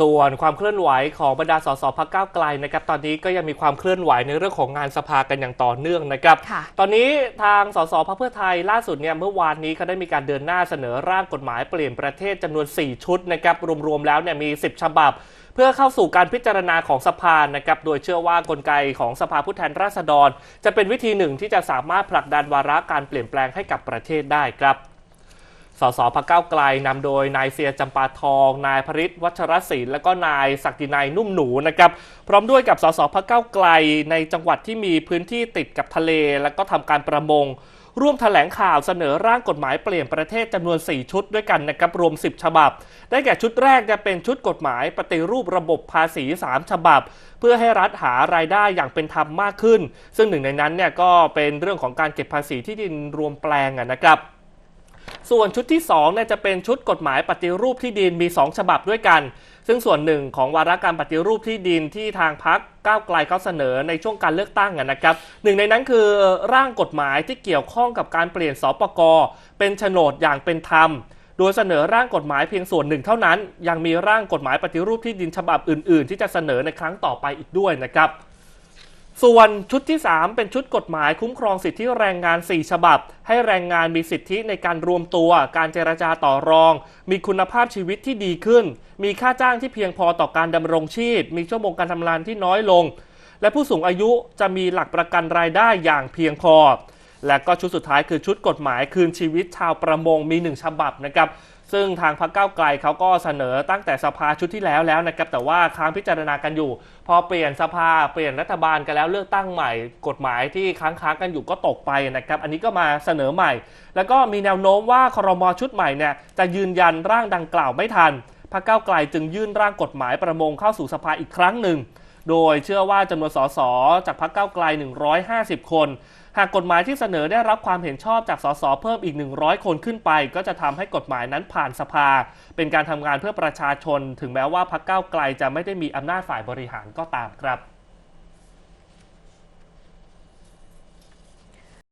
ส่วนความเคลื่อนไหวของบรรดาสสพักก้าวไกลนะครับตอนนี้ก็ยังมีความเคลื่อนไหวในเรื่องของงานสภากันอย่างต่อเนื่องนะครับค่ะตอนนี้ทางสสพักเพื่อไทยล่าสุดเนี่ยเมื่อวานนี้เขาได้มีการเดินหน้าเสนอร่างกฎหมายเปลี่ยนประเทศจำนวน 4 ชุดนะครับรวมๆแล้วเนี่ยมี 10 ฉบับ เพื่อเข้าสู่การพิจารณาของสภานะครับโดยเชื่อว่ากลไกของสภาผู้แทนราษฎร จะเป็นวิธีหนึ่งที่จะสามารถผลักดันวาระการเปลี่ยนแปลงให้กับประเทศได้ครับ สสพักเก้าไกลนำโดยนายเสียจำปาทอง นายพริศวัชรศิลป์และก็นายศักดินัยนุ่มหนูนะครับพร้อมด้วยกับสสพักเก้าไกลในจังหวัดที่มีพื้นที่ติดกับทะเล และก็ทำการประมง ร่วมแถลงข่าวเสนอร่างกฎหมายเปลี่ยนประเทศจำนวน 4 ชุดด้วยกันนะครับรวม 10 ฉบับ ได้แก่ชุดแรกจะเป็นชุดกฎหมายปฏิรูประบบภาษี 3 ฉบับ เพื่อให้รัฐหารายได้อย่างเป็นธรรมมากขึ้น ซึ่งหนึ่งในนั้นเนี่ยก็เป็นเรื่องของการเก็บภาษีที่ดินรวมแปลงนะครับ ส่วนชุดที่2เนี่ยจะเป็นชุดกฎหมายปฏิรูปที่ดินมี 2 ฉบับด้วยกัน ซึ่งส่วนหนึ่งของวาระการปฏิรูปที่ดินที่ทางพักก้าวไกลเขาเสนอในช่วงการเลือกตั้งอะนะครับหนึ่งในนั้นคือร่างกฎหมายที่เกี่ยวข้องกับการเปลี่ยนสปกเป็นโฉนดอย่างเป็นธรรมโดยเสนอร่างกฎหมายเพียงส่วนหนึ่งเท่านั้น ยังมีร่างกฎหมายปฏิรูปที่ดินฉบับอื่น ๆ ที่จะเสนอในครั้งต่อไปอีกด้วยนะครับ ส่วนชุดที่ 3 เป็นชุดกฎหมายคุ้มครองสิทธิแรงงาน 4 ฉบับ ให้แรงงานมีสิทธิในการรวมตัว การเจรจาต่อรอง มีคุณภาพชีวิตที่ดีขึ้น มีค่าจ้างที่เพียงพอต่อการดำรงชีพ มีชั่วโมงการทำงานที่น้อยลง และผู้สูงอายุจะมีหลักประกันรายได้อย่างเพียงพอ และก็ชุดสุดท้ายคือชุดกฎหมายคืนชีวิตชาวประมงมีหนึ่งฉบับนะครับซึ่งทางพรรคก้าวไกลเขาก็เสนอตั้งแต่สภาชุดที่แล้วแล้วนะครับแต่ว่าค้างพิจารณากันอยู่ พอเปลี่ยนสภาเปลี่ยนรัฐบาลกันแล้วเลือกตั้งใหม่ กฎหมายที่ค้างค้างกันอยู่ก็ตกไปนะครับอันนี้ก็มาเสนอใหม่ แล้วก็มีแนวโน้มว่าครมชุดใหม่เนี่ยจะยืนยันร่างดังกล่าวไม่ทันพรรคก้าวไกลจึงยื่นร่างกฎหมายประมงเข้าสู่สภาอีกครั้งหนึ่ง โดยเชื่อว่าจำนวนสสจากพรรคก้าวไกล 150 คน หากกฎหมายที่เสนอได้รับความเห็นชอบจากสสเพิ่มอีก 100 คนขึ้นไป ก็จะทำให้กฎหมายนั้นผ่านสภา เป็นการทำงานเพื่อประชาชน ถึงแม้ว่าพรรคก้าวไกลจะไม่ได้มีอำนาจฝ่ายบริหารก็ตามครับ